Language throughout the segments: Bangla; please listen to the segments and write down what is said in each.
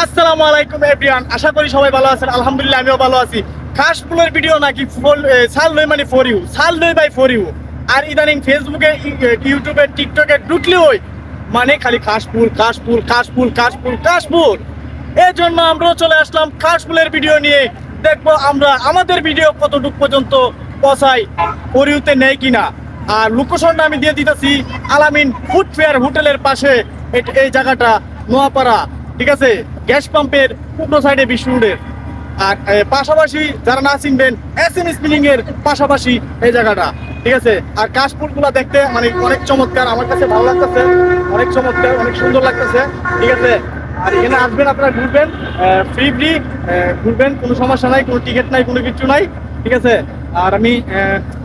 আসসালামু আলাইকুম এভরিওয়ান আশা করি সবাই ভালো আছেন। আলহামদুলিল্লাহ, আমিও ভালো আছি। খাস ফুলের ভিডিও নাকি ফুল সাল লই মানে ফর ইউ সাল লই বাই ফর ইউ আর ইদানিং ফেসবুকে ইউটিউবে টিকটকে ঢুকলে ওই মানে খালি কাশফুল কাশফুল কাশফুল কাশফুল কাশফুল এই জন্য আমরাও চলে আসলাম কাশফুলের ভিডিও নিয়ে। দেখব আমরা আমাদের ভিডিও কতটুক পর্যন্ত পৌঁছাই পরিউতে নেই কিনা। আর লোকেশনটা আমি দিয়ে দিতেছি আলামিন ফুড ফেয়ার হোটেলের পাশে এই জায়গাটা, নোয়াপাড়া। ঠিক আছে? গ্যাস পাম্পের পূর্ব সাইডে বিষ্ণুরের আর পাশাপাশি যারা না চিনবেন এস এম স্পিলিং এর পাশাপাশি এই জায়গাটা, ঠিক আছে? আর কাশফুলগুলো দেখতে মানে অনেক চমৎকার, আমার কাছে ভালো লাগতেছে, অনেক চমৎকার, অনেক সুন্দর লাগতেছে, ঠিক আছে? আর এখানে আসবেন, আপনারা ঘুরবেন ফ্রি ফ্রি ঘুরবেন, কোনো সমস্যা নাই, কোনো টিকিট নাই, কোনো কিছু নাই, ঠিক আছে? আর আমি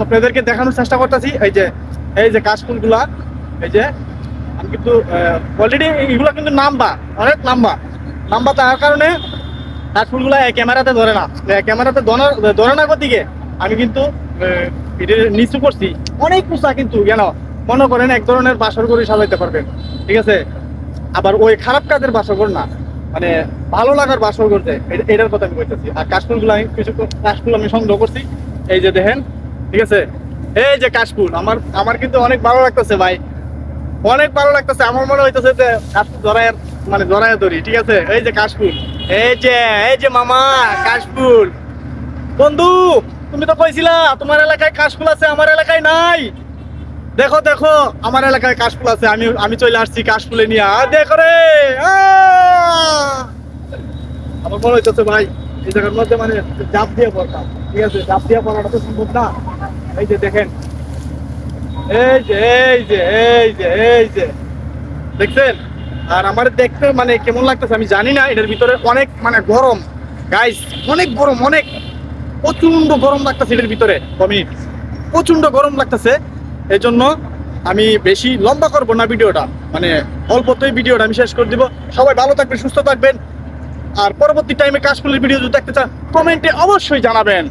আপনাদেরকে দেখানোর চেষ্টা করতেছি, এই যে এই যে কাশফুলগুলা, এই যে, আমি কিন্তু অলরেডি এগুলো কিন্তু নাম্বা অনেক নাম্বা নাম্বা থাকার কারণে কাশফুলগুলো ক্যামেরাতে ধরে না। ক্যামেরাতে ধরে না দিকে আমি কিন্তু নিচু করছি। অনেক উঁচা কিন্তু, কেন? মনে করেন এক ধরনের বাসর করে সাজাইতে পারবেন। ঠিক আছে? আবার ওই খারাপ কাজের বাসর না। মানে ভালো লাগার বাসর করতে এটার কথা আমি বলতেছি আর কাশফুলগুলো আমি কিছু কাশফুল আমি সংগ্রহ করছি। এই যে দেখেন, ঠিক আছে? এই যে কাশফুল, আমার আমার কিন্তু অনেক ভালো লাগতেছে ভাই। অনেক ভালো লাগতেছে। আমার মনে হইতেছে যে কাশফুল জড়ায় মানে জড়ায় ধরি ঠিক আছে? এই যে কাশফুল। এই যে এই যে মামা কাশফুল। বন্ধু তুমি তো কইছিলা তোমার এলাকায় কাশফুল আছে আমার এলাকায় নাই। দেখো দেখো আমার এলাকায় কাশফুল আছে আমি আমি চলে আসছি কাশফুলে নিয়ে। আ, দেখো রে! আমার মনে হইতেছে ভাই এই জায়গার মধ্যে মানে জাপ দিয়ে পড়তাম ঠিক আছে? জাপ দিয়ে পড়াটা তো সম্ভব না। এই যে দেখেন। এই যে এই যে এই যে এই যে। দেখছেন? আর আমার দেখতে মানে কেমন লাগতেছে আমি জানি না, এটার ভিতরে অনেক মানে গরম। গাইস অনেক গরম, অনেক প্রচণ্ড গরম লাগতেছে এটার ভিতরে। আমি প্রচণ্ড গরম লাগতেছে এই জন্য আমি বেশি লম্বা করব না ভিডিওটা। মানে অল্পতেই ভিডিওটা আমি শেষ করে দিব। সবাই ভালো থাকবেন, সুস্থ থাকবেন। আর পরবর্তী টাইমে কাশফুলের ভিডিও যদি দেখতে চান কমেন্টে অবশ্যই জানাবেন।